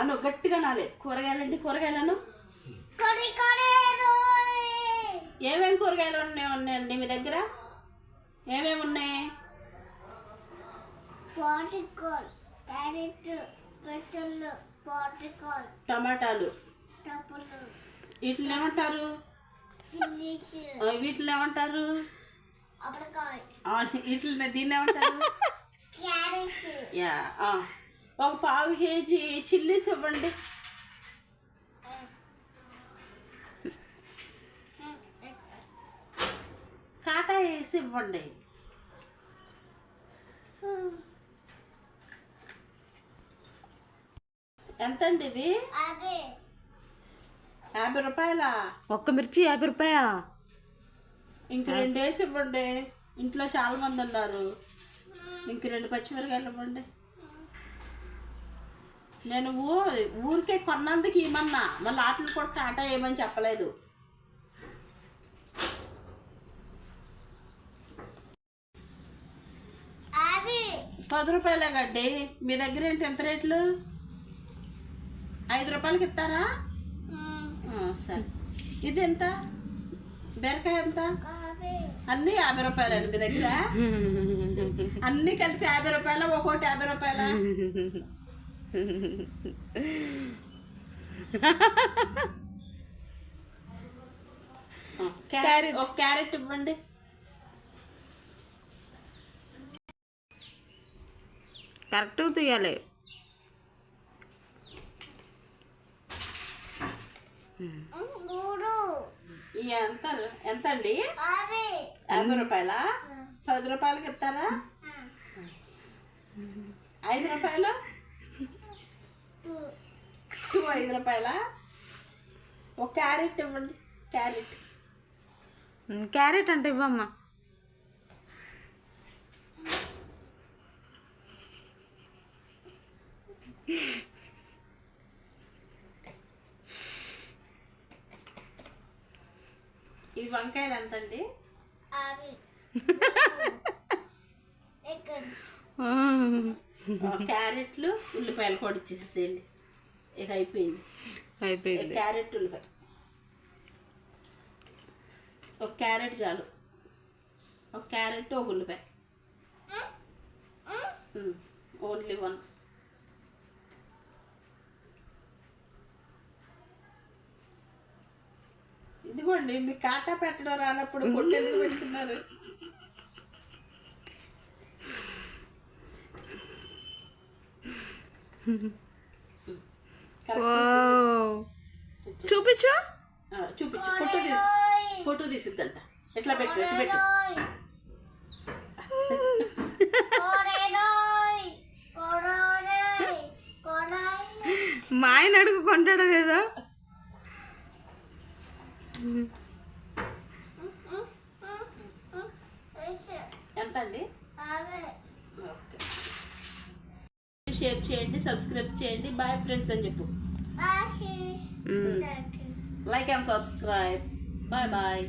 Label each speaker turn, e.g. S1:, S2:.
S1: అను గట్టిగా నాలే. కూరగాయలంటే కూరగాయలను?
S2: కొరి కొరేరు
S1: ఏమేమి కూరగాయలు ఉన్నాయి ఉన్నాయండి మీ దగ్గర? ఏమేమి ఉన్నాయి?
S2: పాటికోల్ క్యారెట్ పెట్టులు పాటికోల్
S1: టమాటాలు. వీటిని ఏమంటారు? వీటిని ఏమంటారు? వీటిని దీన్ని ఏమంటారు? యా. ఒక పావు కేజీ చిల్లీస్ ఇవ్వండి. కాటా వేసి ఇవ్వండి. ఎంతండి ఇది
S2: అదే
S1: యాభై రూపాయలా? ఒక్క మిర్చి యాభై రూపాయా? ఇంక రెండు వేసి ఇవ్వండి. ఇంట్లో చాలా మంది ఉన్నారు. ఇంక రెండు పచ్చిమిరకాయలు ఇవ్వండి. నేను ఊ ఊరికే కొన్నందుకు ఇమ్మన్నా మళ్ళీ ఆటలు కూడా కాటా ఏమని చెప్పలేదు.
S2: అవి
S1: పది రూపాయలే గడ్డి. మీ దగ్గర ఏంటి ఎంత రేట్లు? ఐదు రూపాయలకి ఇస్తారా? సరే. ఇది ఎంత? బీరకాయ ఎంత? అన్నీ యాభై రూపాయలండి మీ దగ్గర. అన్నీ కలిపి యాభై రూపాయల? ఒక్కోటి యాభై రూపాయల? క్యారెట్. ఒక క్యారెట్ ఇవ్వండి. కరెక్ట్ తీయాలి. ఎంత ఎంత అండి యాభై. రూపాయల? పది రూపాయలకి ఇస్తారా? ఐదు రూపాయలు? ఐదు రూపాయల? ఒక క్యారెట్ ఇవ్వండి. క్యారెట్.
S3: క్యారెట్ అంటే ఇవ్వమ్మా.
S1: ఈ వంకాయలు ఎంత అండి క్యారెట్లు ఉల్లిపాయలు కూడా ఇచ్చేసేయండి. ఇక అయిపోయింది.
S3: అయిపోయింది.
S1: క్యారెట్ ఉల్లిపాయ. ఒక క్యారెట్ చాలు. ఒక క్యారెట్ ఒక ఉల్లిపాయ. Only one. ఇదిగోండి మీ కాటా పెట్టడం రానప్పుడు కొట్టేందుకు పెట్టుకున్నారు?
S3: చూపించు.
S1: చూపించు. ఫోటో తీ ఫోటో తీసిద్దంట. ఎట్లా పెట్టు ఎట్లా పెట్టు?
S2: కొరోయ్ కొరాయ్
S3: మా ఆయన అడుగు కొంటాడు కదా
S1: ఎంత అండి షేర్ చేయండి సబ్స్క్రైబ్ చేయండి. బాయ్ ఫ్రెండ్స్ అని చెప్పు. Like and subscribe
S2: bye bye